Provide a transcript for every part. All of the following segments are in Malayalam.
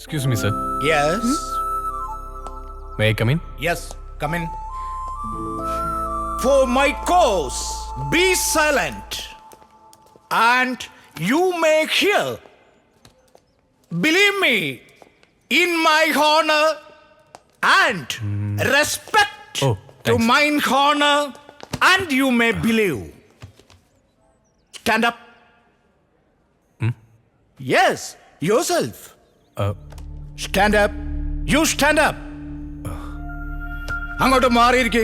Excuse me, sir. Yes. Hmm? May I come in? Yes. Come in. For my cause, be silent, and you may hear. Believe me, in my honor and hmm. respect Oh, to thanks. mine honor, and you may believe. Stand up. Hmm? Yes, yourself. Uh, stand up you stand up അങ്ങോട്ട് മാറിയിരിക്കേ.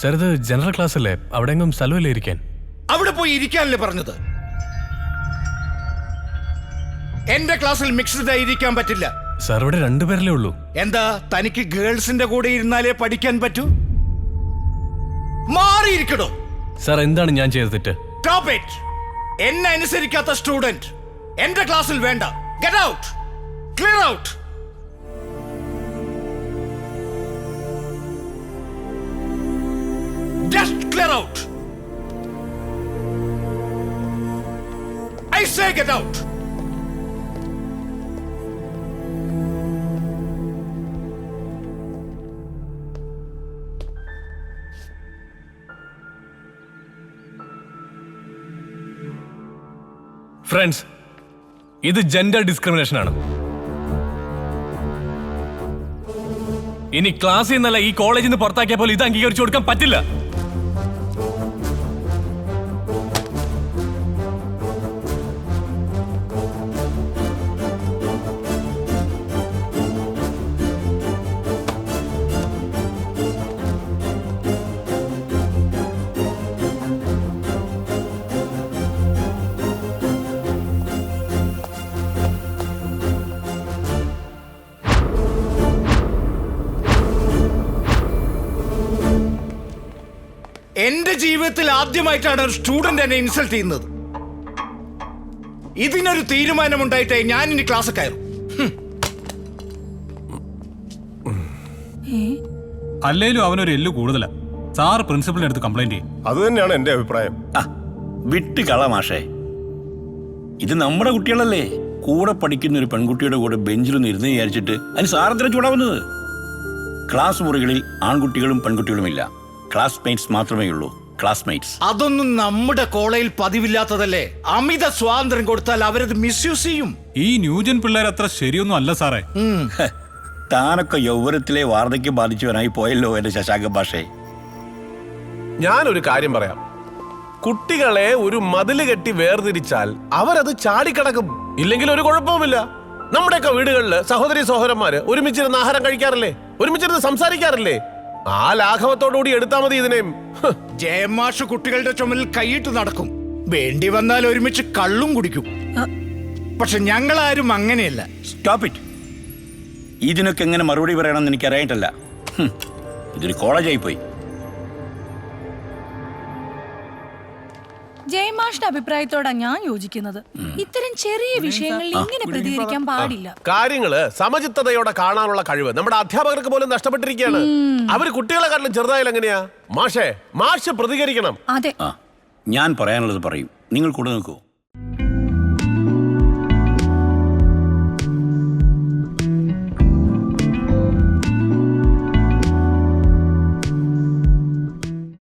സർ ഇത് ജനറൽ ക്ലാസ് അല്ലേ? അവിടെ എങ്ങും സ്ഥലമില്ലേ ഇരിക്കാൻ. അവിടെ പോയി ഇരിക്കാനല്ലേ പറഞ്ഞത്? എന്റെ ക്ലാസ്സിൽ മിക്സ്ഡ് ആയി ഇരിക്കാൻ പറ്റില്ല. സർ ഇവിടെ രണ്ടുപേരല്ലേ ഉള്ളൂ. എന്താ തനിക്ക് ഗേൾസിന്റെ കൂടെ ഇരുന്നാലേ പഠിക്കാൻ പറ്റൂ? മാറിയിരിക്കണോ? സർ എന്താണ് ഞാൻ ചെയ്തിട്ട് ടോപ്പ് it! എന്നെ അനുസരിക്കാത്ത സ്റ്റുഡന്റ് എന്റെ ക്ലാസ്സിൽ വേണ്ട. Get out clear out just clear out I say get out friends ഇത് ജെൻഡർ ഡിസ്ക്രിമിനേഷൻ ആണ്. ഇനി ക്ലാസ്സിൽ നിന്നല്ല ഈ കോളേജിൽ നിന്ന് പുറത്താക്കിയ പോലെ ഇത് അംഗീകരിച്ചു കൊടുക്കാൻ പറ്റില്ല. എന്റെ ജീവിതത്തിൽ ആദ്യമായിട്ടാണ് ഒരു സ്റ്റുഡന്റ് എന്നെ ഇൻസൾട്ട് ചെയ്യുന്നത്. ഇതിനൊരു തീരുമാനമുണ്ടായിട്ടേ ഞാൻ ഇനി ക്ലാസ് കയറും. അല്ലേലും അവനൊരു എല്ലു കൂടുതലാ. സാർ പ്രിൻസിപ്പളിന്റെ അടുത്ത് കംപ്ലൈന്റ് ചെയ്യും. അത് തന്നെയാണ് എന്റെ അഭിപ്രായം. വിട്ട് കള മാഷേ. ഇത് നമ്മുടെ കുട്ടികളല്ലേ? കൂടെ പഠിക്കുന്ന ഒരു പെൺകുട്ടിയുടെ കൂടെ ബെഞ്ചിലൊന്നും ഇരുന്ന് വിചാരിച്ചിട്ട് അതിന് സാറത്തിന് ചൂടാവുന്നത്? ക്ലാസ് മുറികളിൽ ആൺകുട്ടികളും പെൺകുട്ടികളും ഇല്ല ക്ലാസ്മേറ്റ്സ് മാത്രമേ ഉള്ളൂ. ക്ലാസ്മേറ്റ്സ് അതൊന്നും നമ്മുടെ കോളേജിൽ പതിവില്ലാത്തതല്ലേ? അമിത സ്വാതന്ത്ര്യം കൊടുത്താൽ അവരത് മിസ്യൂസ് ചെയ്യും. ഈ ന്യൂജൻ പിള്ളേർ അത്ര ശരിയൊന്നും അല്ല സാറേ. താനൊക്കെ യൗവനത്തിലെ വാർദ്ധക്യം ബാധിച്ചവനായി പോയല്ലോ എന്റെ ശശാങ്ക ഭാഷേ ഞാനൊരു കാര്യം പറയാം. കുട്ടികളെ ഒരു മതിൽ കെട്ടി വേർതിരിച്ചാൽ അവരത് ചാടിക്കടക്കും. ഇല്ലെങ്കിൽ ഒരു കുഴപ്പവുമില്ല. നമ്മുടെയൊക്കെ വീടുകളിൽ സഹോദരി സഹോദരന്മാര് ഒരുമിച്ചിരുന്ന് ആഹാരം കഴിക്കാറില്ലേ? ഒരുമിച്ചിരുന്ന് സംസാരിക്കാറില്ലേ? ആ ലാഘവത്തോടുകൂടി എടുത്താൽ മതി ഇതിനെയും. ജയമാഷ് കുട്ടികളുടെ ചുമലിൽ കൈയിട്ട് നടക്കും. വേണ്ടി വന്നാൽ ഒരുമിച്ച് കള്ളും കുടിക്കും. പക്ഷെ ഞങ്ങൾ ആരും അങ്ങനെയല്ല. സ്റ്റോപ്പ് ഇറ്റ് ഇതിനൊക്കെ എങ്ങനെ മറുപടി പറയണമെന്ന് എനിക്ക് അറിയായിട്ടല്ല ഹും, ഇതൊരു കോളേജായി പോയി ജയമാഷിന്റെ അഭിപ്രായത്തോടാ ഞാൻ യോജിക്കുന്നത്. ഇത്തരം ചെറിയ വിഷയങ്ങളിൽ ഇങ്ങനെ പ്രതികരിക്കാൻ പാടില്ല. കാര്യങ്ങൾ സമചിത്തതയോടെ കാണാനുള്ള കഴിവ്. നമ്മുടെ അധ്യാപകർക്ക് പോലും നഷ്ടപ്പെട്ടിരിക്കുകയാണ്. അവർ കുട്ടികളെക്കാട്ടിലും ചെറുതായാലും എങ്ങനെയാ? മാഷേ മാഷ് പ്രതികരിക്കണം. അതെ. ഞാൻ പറയാനുള്ളത് പറയും. നിങ്ങൾ കൂടെ നിൽക്കൂ